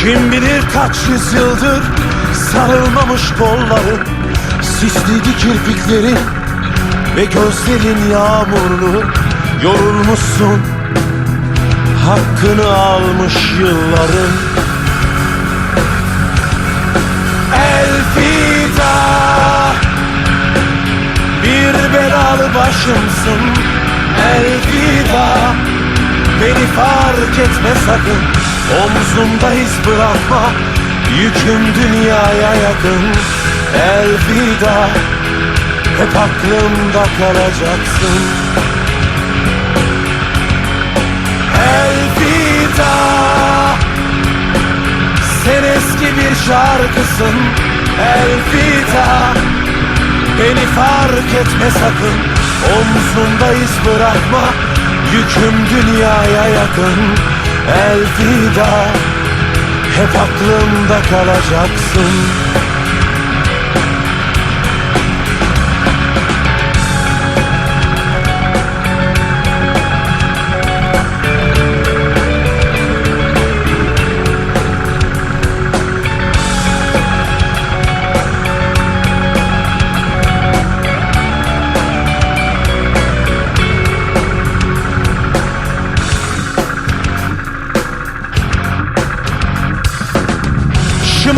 Kim bilir kaç yüzyıldır Sarılmamış kolların Sisliydi kirpiklerin Ve gözlerin yağmurlu Yorulmuşsun. Hakkını almış yılların. Elfida Bir belalı başımsın. Elfida Beni fark etme sakın. Omzumda iz bırakma. Yüküm dünyaya yakın. Elfida Hep aklımda kalacaksın. Elfida Sen eski bir şarkısın. Elfida Beni fark etme sakın. Omzumda iz bırakma Yüküm dünyaya yakın Elfida Hep aklımda kalacaksın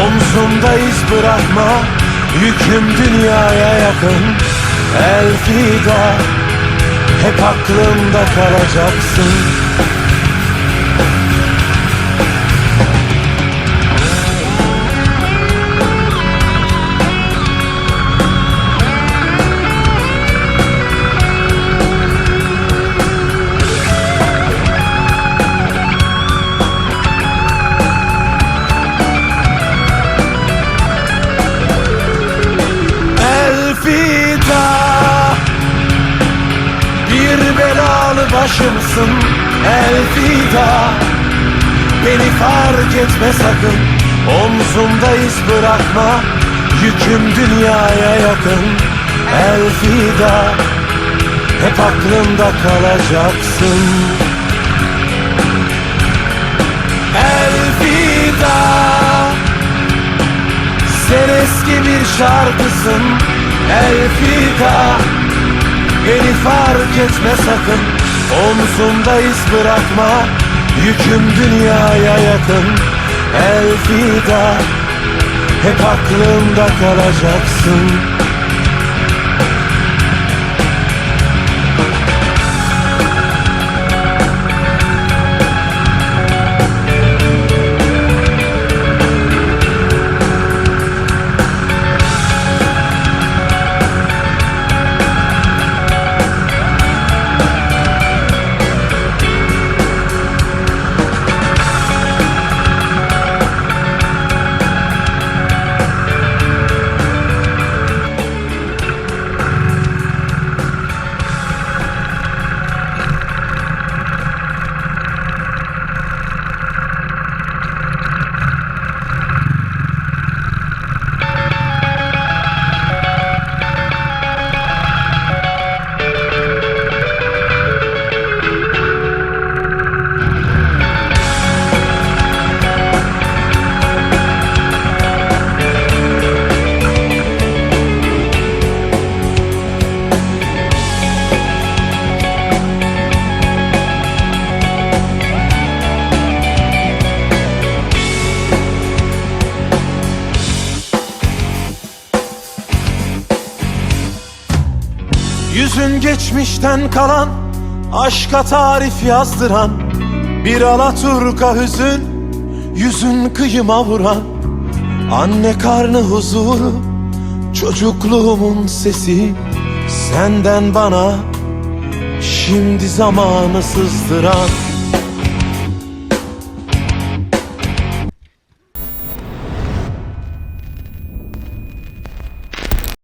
Omzumda iz bırakma Yüküm dünyaya yakın. Elfida Hep aklımda kalacaksın başımsın Elfida Beni fark etme sakın. Omzumda iz bırakma. Yüküm dünyaya yakın. Elfida Hep aklımda kalacaksın. Elfida sen eski bir şarkısın. Elfida Beni fark etme sakın Omzumda iz bırakma Yüküm dünyaya yakın. Elfida Hep aklımda kalacaksın Yüzün geçmişten kalan Aşka tarif yazdıran Bir alaturka hüzün Yüzün kıyıma vuran. Anne karnı huzuru Çocukluğumun sesi Senden bana Şimdi zamanı sızdıran